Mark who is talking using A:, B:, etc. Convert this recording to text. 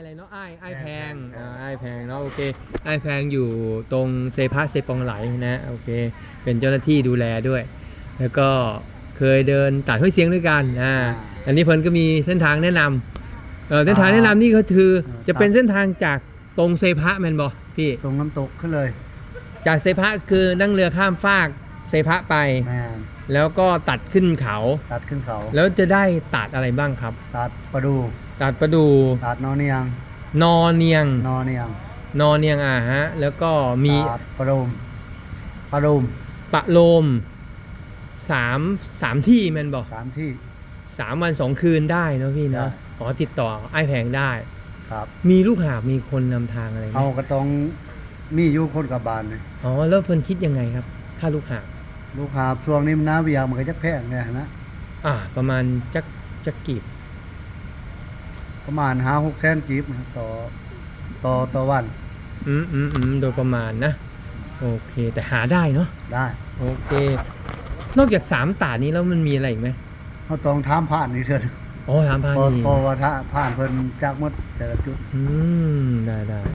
A: อะไรเนาะไอ้ไอ้แพงอ่าไอ้แพงเนาะโอเคไอ้แพงอยู่ตรงเซพาเซปองไหลนะโอเค เป็นเจ้าหน้าที่ดูแลด้วย แล้วก็เคยเดินตัดห้วยเสียงด้วยกันอ่าอันนี้เพิ่นก็มีเส้นทางแนะนำเออเส้นทางแนะนำนี่ก็คือจะเป็นเส้นทางจากตรงเซพะแมนบอพี่
B: ตรงน้ำตกขึ้นเลย
A: จากเซพะคือนั่งเรือข้ามฟากเซพะไป
B: แม่น
A: แล้วก็ตัดขึ้นเขา
B: ตัดขึ้นเขา
A: แล้วจะได้ตัดอะไรบ้างครับ
B: ตัดประดู
A: ตัดประดู
B: ตัดนอเนียง
A: นอเนียง
B: นอเนียง
A: นอเนียงอ่าฮะ แล้วก็มี
B: ตัดประดูมประดูม
A: ปะโลมสามสามที่แมันบอก
B: สามที่
A: สามวันสองคืนได้เนอะพี่เนาะ
B: ได้
A: อ๋อติดต่อไอ้แพงได้
B: ครับ
A: มีลูกหาบมีคนนำทางอะไรไหม
B: เอาก็ต้องมีอยู่คนกับบานเลย
A: อ๋อแล้วเพิ่นคิดยังไงครับ ค่าลูกหาบ
B: ลูกหาบช่วงนี้มันน้าเวียมันก็จะแพงเนี่ยนะ
A: อ่า ประมาณจักจักกีบ
B: ประมาณห้าหกแสนกีบนะต่อต่อต่อวัน
A: อืมอืมอืมโดยประมาณนะ โอเค แต่หาได้เนาะ
B: ได้
A: โอเค นอกจากสามตานี้แล้วมันมีอะไรอีกไหม
B: เขาต้องถามผ่านนี่เถอะ
A: อ๋อสามพัน
B: พอ
A: นี่
B: พอว่าถ้าผ่านเพิ่นจากหมดแต่ละจุด
A: อืมได้ได้